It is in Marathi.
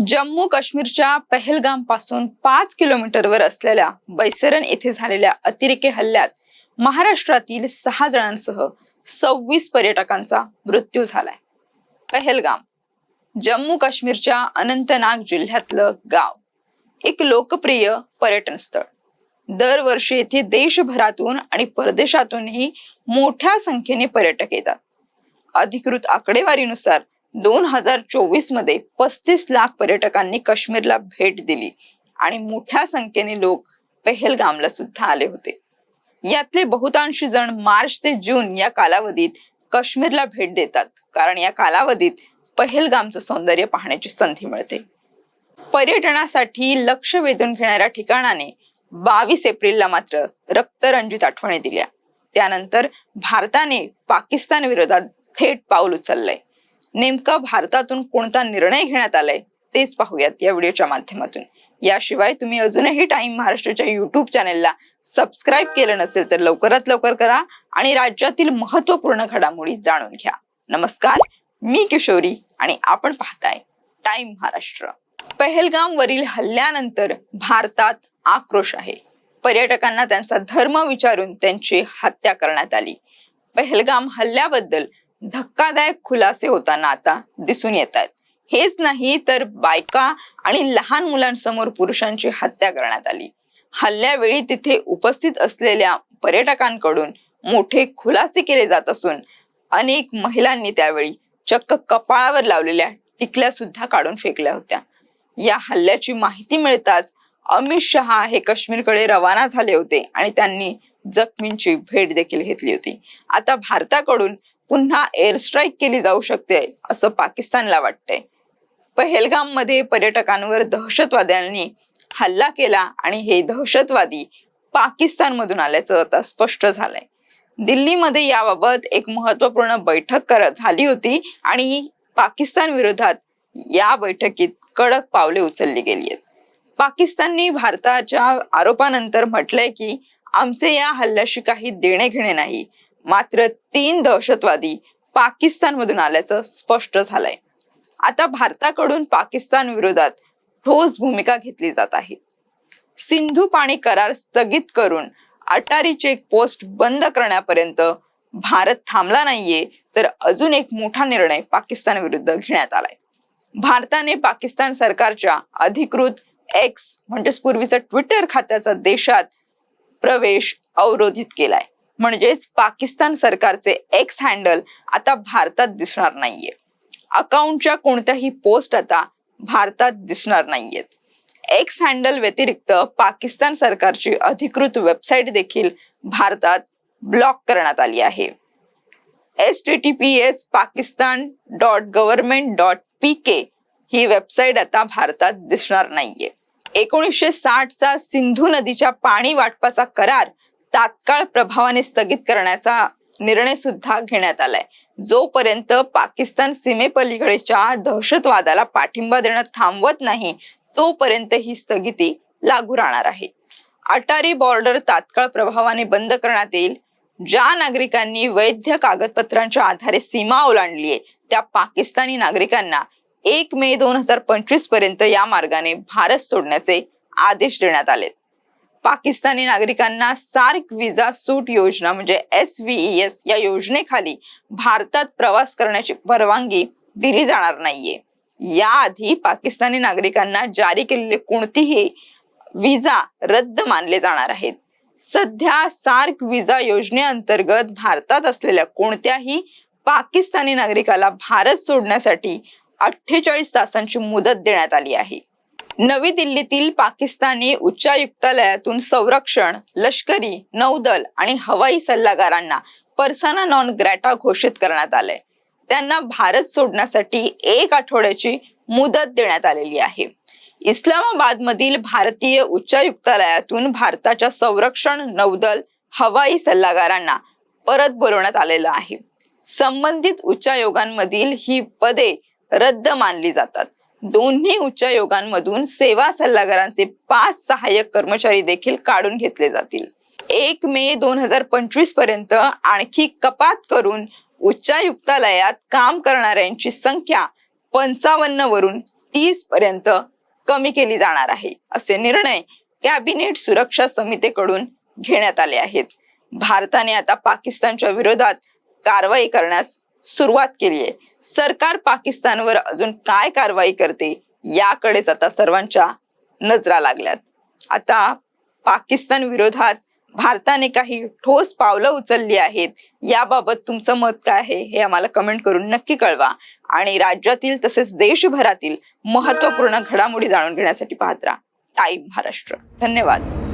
जम्मू काश्मीरच्या पहलगामपासून पाच किलोमीटरवर असलेल्या बैसरन येथे झालेल्या अतिरेकी हल्ल्यात महाराष्ट्रातील सहा जणांसह सव्वीस पर्यटकांचा मृत्यू झालाय. पहलगाम जम्मू काश्मीरच्या अनंतनाग जिल्ह्यातलं गाव. एक लोकप्रिय पर्यटन स्थळ. दरवर्षी येथे देशभरातून आणि परदेशातूनही मोठ्या संख्येने पर्यटक येतात. अधिकृत आकडेवारीनुसार दोन हजार चोवीसमध्ये पस्तीस लाख पर्यटकांनी काश्मीरला भेट दिली आणि मोठ्या संख्येने लोक पहलगामला सुद्धा आले होते. यातले बहुतांशी जण मार्च ते जून या कालावधीत काश्मीरला भेट देतात कारण या कालावधीत पहलगामचं सौंदर्य पाहण्याची संधी मिळते. पर्यटनासाठी लक्ष वेधून घेणाऱ्या ठिकाणाने बावीस एप्रिलला मात्र रक्तरंजित आठवणी दिल्या. त्यानंतर भारताने पाकिस्तान विरोधात थेट पाऊल उचललंय. नेमका भारतातून कोणता निर्णय घेण्यात आलाय तेच पाहूयात या व्हिडिओच्या माध्यमातून. याशिवाय तुम्ही अजूनही टाइम महाराष्ट्राच्या युट्यूब चॅनेलला सबस्क्राईब केलं नसेल तर लवकरात लवकर करा आणि राज्यातील महत्त्वपूर्ण घडामोडी जाणून घ्या. नमस्कार मी किशोरी आणि आपण पाहताय टाइम महाराष्ट्र पहलगाम वरील हल्ल्यानंतर भारतात आक्रोश आहे. पर्यटकांना त्यांचा धर्म विचारून त्यांची हत्या करण्यात आली. पहलगाम हल्ल्याबद्दल धक्कादायक खुलासे होताना आता दिसून येत आहेत हेच नाही तर बायका आणि लहान मुलांसमोर पुरुषांची हत्या करण्यात आली. हल्ल्यावेळी तिथे उपस्थित असलेल्या पर्यटकांकडून मोठे खुलासे केले जात असून अनेक महिलांनी त्यावेळी चक्क कपाळावर लावलेल्या टिकल्या सुद्धा काढून फेकल्या होत्या. या हल्ल्याची माहिती मिळताच अमित शहा हे काश्मीरकडे रवाना झाले होते आणि त्यांनी जखमींची भेट देखील घेतली होती. आता भारताकडून पुन्हा एअर स्ट्राईक केली जाऊ शकते असं पाकिस्तानला वाटतंय. पहलगाममध्ये पर्यटकांवर दहशतवाद्यांनी हल्ला केला आणि हे दहशतवादी पाकिस्तान मधून आल्याचं आता स्पष्ट झालंय. दिल्लीमध्ये याबाबत एक महत्त्वपूर्ण बैठक कर झाली होती आणि पाकिस्तान विरोधात या बैठकीत कडक पावले उचलली गेली आहेत. पाकिस्ताननी भारताच्या आरोपानंतर म्हटलंय की आमचे या हल्ल्याशी काही देणे घेणे नाही. मात्र तीन दहशतवादी पाकिस्तान मधून आल्याचं स्पष्ट झालंय. आता भारताकडून पाकिस्तान विरोधात ठोस भूमिका घेतली जात आहे. सिंधू पाणी करार स्थगित करून अटारी चेक पोस्ट बंद करण्यापर्यंत भारत थांबला नाहीये तर अजून एक मोठा निर्णय पाकिस्तान विरुद्ध घेण्यात आलाय. भारताने पाकिस्तान सरकारच्या अधिकृत एक्स म्हणजेच पूर्वीचं ट्विटर खात्याचा देशात प्रवेश अवरोधित केलाय. म्हणजेच पाकिस्तान सरकारचे एक्स हँडल आता भारतात दिसणार नाहीये. अकाउंटच्या कोणत्याही पोस्ट आता भारतात दिसणार नाहीयेत. एक्स हँडल व्यतिरिक्त पाकिस्तान सरकारची अधिकृत वेबसाईट देखील भारतात ब्लॉक करण्यात आली आहे. S T T P S Pakistan dot government dot P K ही वेबसाईट आता भारतात दिसणार नाहीये. एकोणीसशे साठचा सिंधू नदीच्या पाणी वाटपाचा करार तात्काळ प्रभावाने स्थगित करण्याचा निर्णय सुद्धा घेण्यात आलाय. जोपर्यंत पाकिस्तान सीमेपलीकडेच्या दहशतवादाला पाठिंबा देणं थांबवत नाही तोपर्यंत ही स्थगिती लागू राहणार आहे. अटारी बॉर्डर तात्काळ प्रभावाने बंद करण्यात येईल. ज्या नागरिकांनी वैध कागदपत्रांच्या आधारे सीमा ओलांडली आहे त्या पाकिस्तानी नागरिकांना एक मे दोन हजार पंचवीसपर्यंत या मार्गाने भारत सोडण्याचे आदेश देण्यात आलेत. पाकिस्तानी नागरिकांना सार्क विजा सूट योजना म्हणजे एस व्ही एस या योजनेखाली भारतात प्रवास करण्याची परवानगी दिली जाणार नाहीये. याआधी पाकिस्तानी नागरिकांना जारी केलेले कोणतीही विजा रद्द मानले जाणार आहेत. सध्या सार्क विजा योजनेअंतर्गत भारतात असलेल्या कोणत्याही पाकिस्तानी नागरिकाला भारत सोडण्यासाठी अठ्ठेचाळीस तासांची मुदत देण्यात आली आहे. नवी दिल्लीतील पाकिस्तानी उच्चायुक्तालयातून संरक्षण लष्करी नौदल आणि हवाई सल्लागारांना पर्सना नॉन ग्रॅटा घोषित करण्यात आलंय. त्यांना भारत सोडण्यासाठी एक आठवड्याची मुदत देण्यात आलेली आहे. इस्लामाबाद मधील भारतीय उच्चायुक्तालयातून भारताच्या संरक्षण नौदल हवाई सल्लागारांना परत बोलवण्यात आलेलं आहे. संबंधित उच्चायोगांमधील ही पदे रद्द मानली जातात. दोन्ही उच्चायोगांमधून सेवा सल्लागारांचे पाच सहाय्यक कर्मचारी देखील काढून घेतले जातील. एक मे दोन हजार पंचवीसपर्यंत आणखी कपात करून उच्चायुक्तालयात काम करणाऱ्यांची संख्या पंचावन्न वरून तीस पर्यंत कमी केली जाणार आहे असे निर्णय कॅबिनेट सुरक्षा समितीकडून घेण्यात आले आहेत. भारताने आता पाकिस्तानच्या विरोधात कारवाई करण्यास सुरुवात केली आहे. सरकार पाकिस्तानवर अजून काय कारवाई करते याकडेच आता सर्वांच्या नजरा लागल्यात. आता पाकिस्तान विरोधात भारताने काही ठोस पावलं उचलली आहेत याबाबत तुमचं मत काय आहे हे आम्हाला कमेंट करून नक्की कळवा. आणि राज्यातील तसेच देशभरातील महत्त्वपूर्ण घडामोडी जाणून घेण्यासाठी पाहत राहा. टाईम महाराष्ट्र. धन्यवाद.